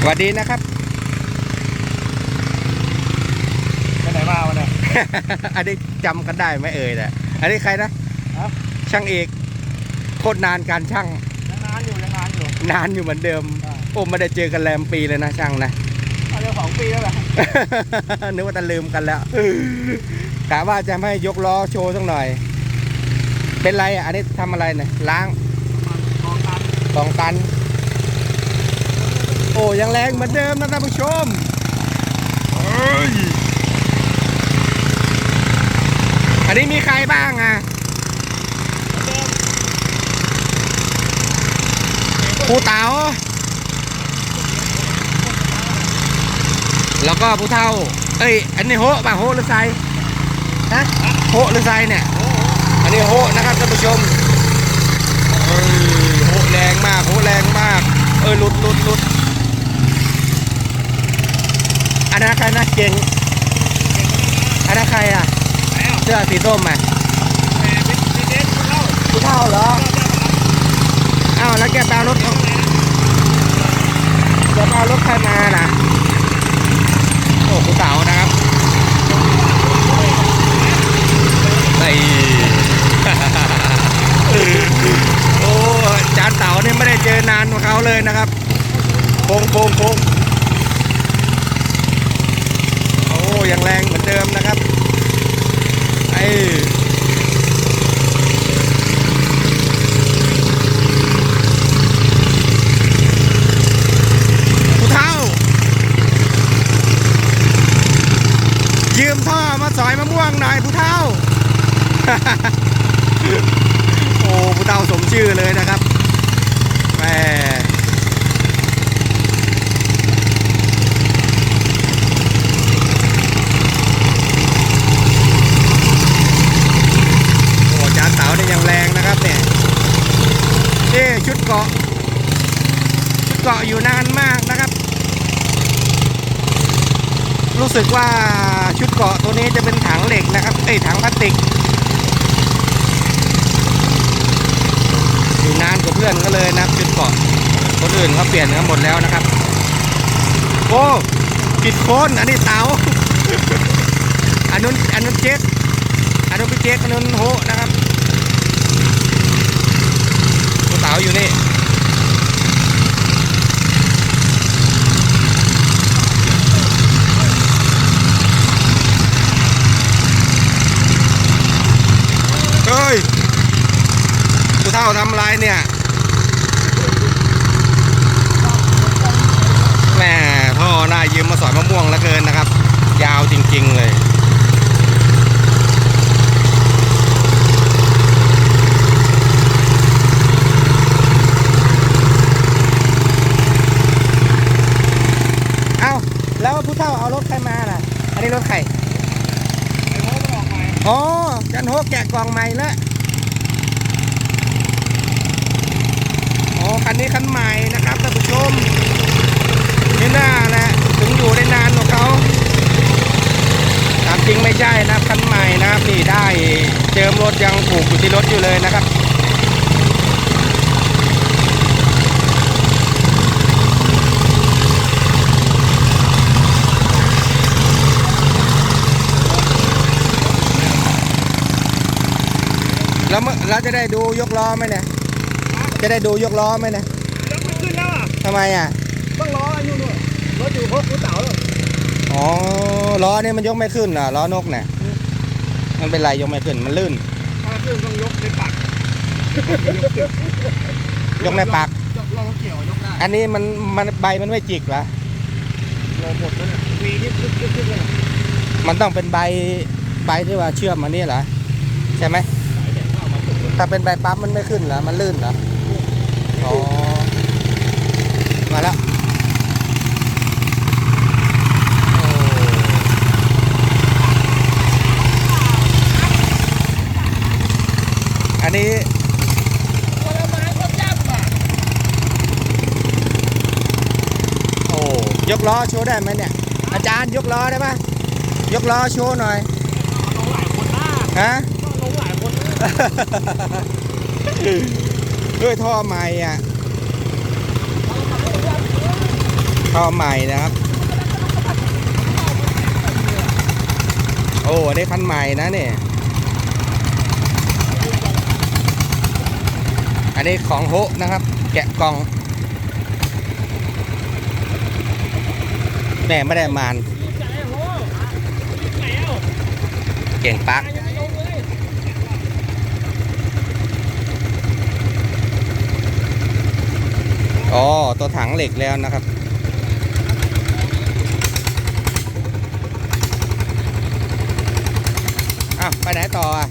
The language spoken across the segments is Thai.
สวัสดีนะครับไปไหนมาวันนี้ อันนี้จำกันได้ไหมเอ่ยเนี่ยอันนี้ใครนะฮะ ช่างเอกโคตรนานการช่างยังนานอยู่ยังนานอยู่นานอยู่เหมือนเดิมอ่าโอ้ไม่ได้เจอกันแรมปีเลยนะช่างนะอาจจะสองปีแล้วแหละนึกว่าจะลืมกันแล้วกะว่าจะให้ยกล้อโชว์สักหน่อย เป็นไรอะอันนี้ทำอะไรเนี่ยล้างกองตันสองตันโอ้ยังแรงเหมือนเดิมนะท่านผู้ชมอันนี้มีใครบ้างอะครูเต๋าแล้วก็ผู้เท่า เอ้ย อันนี้โฮป่ะโฮหรือไซฮะโฮหรือไซเนี่ย อันนี้โฮนะครับท่านผู้ชมเอ้ยโฮแรงมากโฮแรงมาก เออหลุดหลุดหลุดอั นนั้นใครนะเก่งอันนั้นใครอะแล้วเสื้อสีส้มอะแหมเป็นเป็นเด็กคนเล่าผู้เท่าเหรออ้าวแล้วแกแปลรถของแกแปลรถใครมาน่ะโอ้ผู้เต๋านะครับไอ้โอ้จานเต๋านี่ไม่ได้เจอนานกว่าเขาเลยนะครับโค้งโค้งโค้งโอ้ยังแรงเหมือนเดิมนะครับไอผู้เท่า ยืมท่อมาสอยมะม่วงหน่อยผู้เท่า โอ้ผู้เท่าสมชื่อเลยนะครับแหมโอ้จานเต๋าเนี่ยยังแรงนะครับเนี่ยนี่ชุด เกาะชุดเกาะอยู่นานมากนะครับ รู้สึกว่าชุดเกาะตัวนี้จะเป็นถังเหล็กนะครับเอ้ถังพลาสติกอยู่นานกว่าเพื่อนก็เลยนะชุดเกาะคนอื่นเขาเปลี่ยนกันหมดแล้วนะครับโอ้ผิดโคนอันนี้เตาอันนู้นอันนู้นเจ๊กอันนู้นพี่เจ๊กอันนู้นโฮนะครับ สาวอยู่นี่เฮ้ยกูเท่าทำอะไรเนี่ยแหม่ท่อหน้ายืมมาสอยมะม่วงแล้วเกินนะครับ ยาวจริง ๆ เลย เอ้า แล้วผู้เท่าเอารถใครมาล่ะ อันนี้รถใคร ไอ้โม้มันอ อ๋อจันโฮกแกะกล่องใหม่แล้วอ๋อคันนี้คันใหม่นะครับท่านผู้ชมนี่น่าแหละถึงอยู่ได้นานของเขาตามจริงไม่ใช่นะครับคันใหม่นะครับนี่ได้เจิมรถยังผูกอยู่ที่รถอยู่เลยนะครับ แล้วเมื่อเราจะได้ดูยกล้อไหมเนี่ย จะได้ดูยกล้อไหมเนี่ยยกไม่ขึ้นแล้วอะทำไมอะต้องล้ออันนู้นด้วยรถอยู่พวกกูเต๋าแล้วอ๋อล้อนี่มันยกไม่ขึ้นเหรอล้อนกเนี่ยมันเป็นไรยกไม่ขึ้นมันลื่นถ้าขึ้นต้องยกในปากยกในปากยกลองเกี่ยวยกได้อันนี้มันมันใบมันไม่จิกเหรอลงหมดแล้วเนี่ยวีที่ขึ้นขึ้นขึ้นเลยมันต้องเป็นใบใบที่ว่าเชื่อมอันนี้เหรอใช่ไหม ถ้าเป็นใบปั๊บมันไม่ขึ้นเหรอ มันลื่นเหรอ อ๋อ มาแล้วโอ้อันนี้ผลไม้ก็ย่ำอะโอ้ยกล้อโชว์ได้ไหมเนี่ย อาจารย์ยกล้อได้ปะยกล้อโชว์หน่อยลงหลายคนหน้าฮะ ด้วยท่อใหม่อะ ท่อใหม่นะครับ โอ้อันนี้คันใหม่นะเนี่ย อันนี้ของโฮะนะครับ แกะกล่องแม่ไม่ได้มานไหนอะโหไหนเก่งปัก ยังไม่ลงเลย อ๋อ ตัวถังเหล็กแล้วนะครับ อ้าว ไปไหนต่ออะ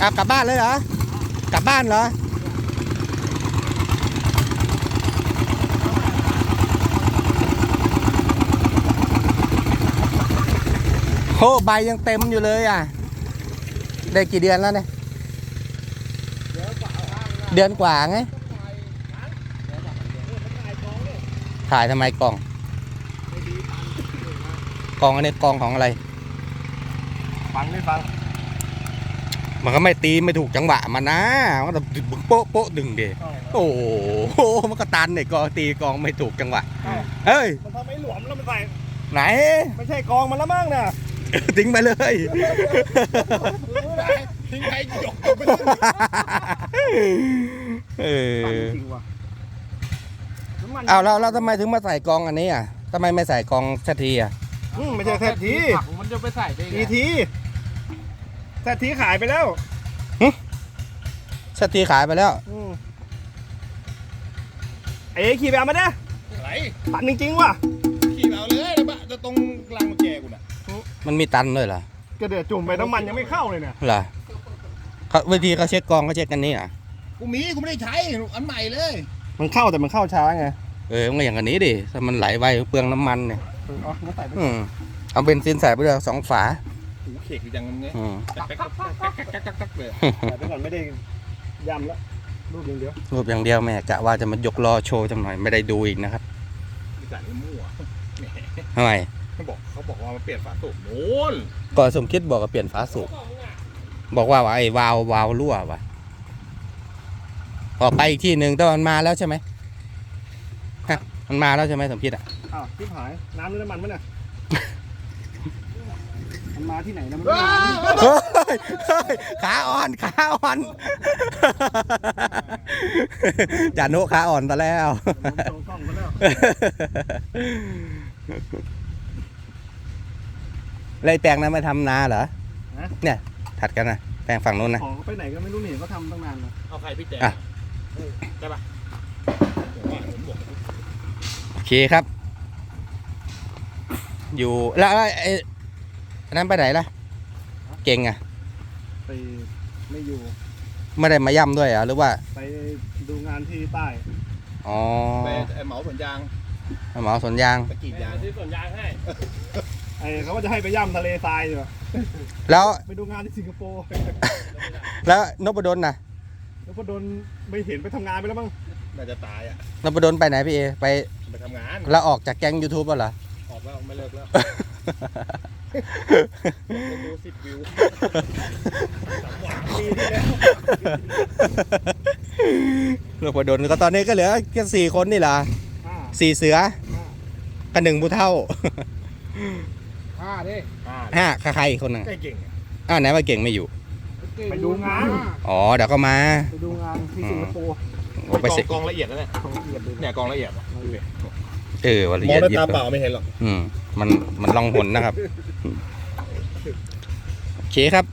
อ้ากลับบ้านเลยเหรอ กลับบ้านเหรอ โหใบยังเต็มอยู่เลยอะ ได้กี่เดือนแล้วเนี่ย เดือนกว่าไง ถ่ายทำไมกล่อง กล่องอันนี้กล่องของอะไร ฟังไม่ฟัง มันก็ไม่ตีไม่ถูกจังหวะมันนะมันก็ดึงโป๊ะโป๊ะดึงเดโอ้โหมันก็ตันเนี่ยกองตีกองไม่ถูกจังหวะเฮ้ยมันทำให้หลวมแล้วมันใส่ไหน ไม่ใช่กองมันแล้วมั้งน่ะทิ้งไปเลยทิ้งใครหยกไปเออจริงว่ะน้ำมันเอาแล้วแล้วทำไมถึงมาใส่กองอันนี้อะทำไมไม่ใส่กองสักทีอะอืมไม่ใช่แททีมันจะไปใส่ได้ไงทีที แททีขายไปแล้วสักทีขายไปแล้ว อืมไอ้ขี่ไปเอามาเด้อะไรตันจริงๆว่ะขี่เอาเลยแล้วบะจะตรงกลางกุญแจกูน่ะมันมีตันด้วยเหรอกระเดือดจุ่มไปน้ำมันยังไม่เข้าเลยเนี่ยเหรอเขาวิธีเขาเช็คกองเขาเช็คกันนี่อะกูมีกูไม่ได้ใช้อันใหม่เลย มันเข้าแต่มันเข้าช้าไงเออมันก็อย่างอันนี้ดิถ้ามันไหลไวเปลืองน้ำมันเนี่ยอ๋องั้นใส่ไปอืมเอาเบนซินใส่ไปเลยสองฝา หูเขกจังเงี้ยอืมจักจักจักจักจักจักจักเลยใส่ไปก่อนไม่ได้ยำแล้วรูปอย่างเดียวรูปอย่างเดียวแม่กะว่าจะมายกล้อโชว์จังหน่อยไม่ได้ดูอีกนะครับจัดมั่วทำไมเขาบอกเขาบอกว่ามาเปลี่ยนฝาสูบโน่นก่อนสมคิดบอกกับเปลี่ยนฝาสูบบอกว่าไอ้วาล์ววาล์วรั่วว่ะออกไปอีกที่หนึ่งแต่มันมาแล้วใช่ไหมฮะมันมาแล้วใช่ไหมสมคิดอะอ้าวที่หายน้ำหรือน้ำมันมั้ยเนี่ย มาที่ไหนนะมันไม่มาที่เฮ้ยเฮ้ยขาอ่อนขาอ่อนจานุขาอ่อนตะแล้วมันตรงกล้องก็แล้วเลยแปลงนั้นมาทำนาเหรอเนี่ยถัดกันนะแปลงฝั่งนู้นนะ ของเขาไปไหนก็ไม่รู้เนี่เขาทำตั้งนานแล้วเอาใครพี่แจ๊อะ ได้ปะผมว่าผมบอกโอเคครับ อยู่แล้วแล้วไอ้ อันนั้นไปไหนล่ะ เก่งอะ ไปไม่อยู่ ไม่ได้มาย่ำด้วยเหรอะหรือว่า ไปดูงานที่ใต้อ๋อไปไอ้เหมาสวนยางหมอสวนยาง ไปกรีดยางที่สวนยางให้ ไอ้เขาก็จะให้ไปย่ำทะเลทรายอยู่อะแล้ว ไปดูงานที่สิงคโปร์แล้วนพดลน่ะแล้วพอโดนไม่เห็นไปทำงานไปแล้วมั้งน่าจะตายอะ นพดลไปไหนพี่เอ ไปไปทำงาน แล้วออกจากแก๊งยูทูบเหรอ ออกแล้วไม่เลิกแล้ว ดูสิบวิวปีที่แล้วนพดลก็ตอนนี้ก็เหลือแค่สี่คนนี่เหรออ่าสี่เสือกับหนึ่งผู้เท่าห้าดิห้าใครอีกคนหนึ่งใกล้เก่งอะอ้าวไหนว่าเก่งไม่อยู่ ไปดูงานอ๋อเดี๋ยวก็มา ไปดูงานที่สิงคโปร์โอ้ไปสิกองละเอียดแล้วเนี่ยของละเอียดเลยเนี่ยกองละเอียดอะเออวันละมอเอีงยดด้วยยิบตาเปล่าไม่เห็นหรอกอืม มันมันลองหนนะครับ โอเคครับ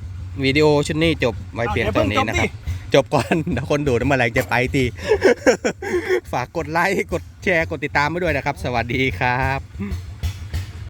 วิดีโอชุดนี้จบไว้เปลี่ยนตอนนี้นะครับ จบก่อนเดี๋ยวคนดูเมื่อไหร่จะไปทีฝากกดไลค์ กดแชร์ กดติดตามไว้ด้วยนะครับ สวัสดีครับ